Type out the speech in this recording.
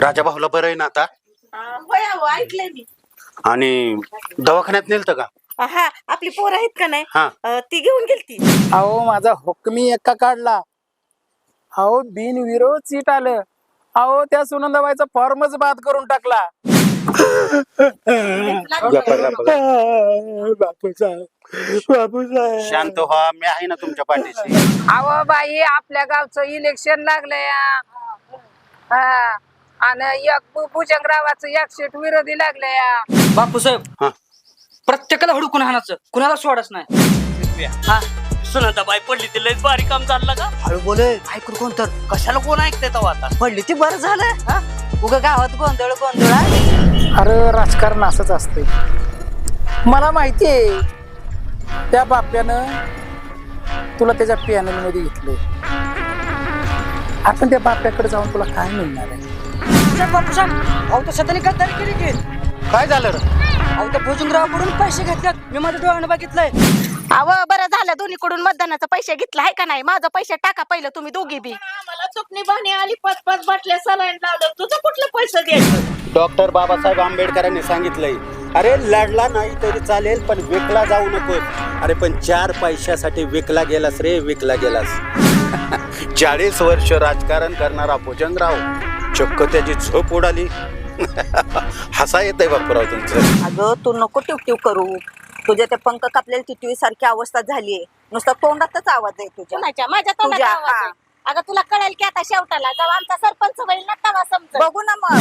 राजा भाऊला बरं आहे ना आता? होय अहो, ऐकलंय मी. आणि दवाखान्यात नेलतं का? हा आपली पोरं आहेत का नाही? हा. अं, ती घेऊन गेलती. अहो माझा हुकमी एक्का काढला. अहो बिनविरोध सीट आलं. अहो त्या सुनंदाबाईचा फॉर्मच बाद करून टाकला. शांत व्हा मी आहे ना तुमच्या पाठीशी. अहो बाई आपल्या गावचं इलेक्शन लागलंय. हा. आणि एक भुजंगरावाचं एक सीट विरोधी लागलंय बापूसाहेब हा. प्रत्येकाला हुडकून हाणाचं? कुणाला सोडच नाही? हा? सुनंदाबाई पडली ती लयच भारी काम झालं का? हळू बोले ऐकून कोण तर? कशाला कोण ऐकते तेव्हा आता? पडली ती बरं झालं. हा? उग गावात गोंधळ गोंधळ. आहे. अरे राजकारण असंच असते मला माहितीये त्या बाप्यानं तुला त्याच्या पॅनलमध्ये घेतलंय. आपण त्या बाप्याकडे जाऊन तुला काय मिळणार आहे? बापूसाहेब अहो तर सध्याने गद्दारी केली की. काय झालं रे? अहो त्या भुजंगरावाकडून पैसे घेतल्यात. मी माझ्या डोळ्यानं बघितलंय. अव बरं झालं. दोन्हीकडून मतदानाचा पैसे घेतला आहे का नाही? माझं पैसे टाका पहिलं तुम्ही दोघी बी. आम्हाला चुकणी बहाणी आली पाच पाच बाटल्या सलाईन लावलं. तुझं कुठलं पैसे द्यायचं डॉक्टर बाबासाहेब आंबेडकरांनी सांगितलंय अरे लढला नाही तरी चालेल पण विकला जाऊ नकोस. अरे पण चार पैशासाठी विकला गेलास रे विकला गेलास. चाळीस वर्ष राजकारण करणारा भुजंगराव चक्क त्याची झोप उडाली. हसा येत आहे बापूराव तुमचं. अगं तू नको टिवटिव करू. तुझ्या त्या पंख कापलेल्या टिटवी सारखी अवस्था झालीये. नुसता तोंडातच आवाज आहे तुझ्या. माझ्या माझ्या तुझ्या, तोंडात आवाज. आहे. अगं तुला कळेल की आता शेवटाला जेव्हा आमचा सरपंच होईल ना तेव्हा समजा बघू ना मग.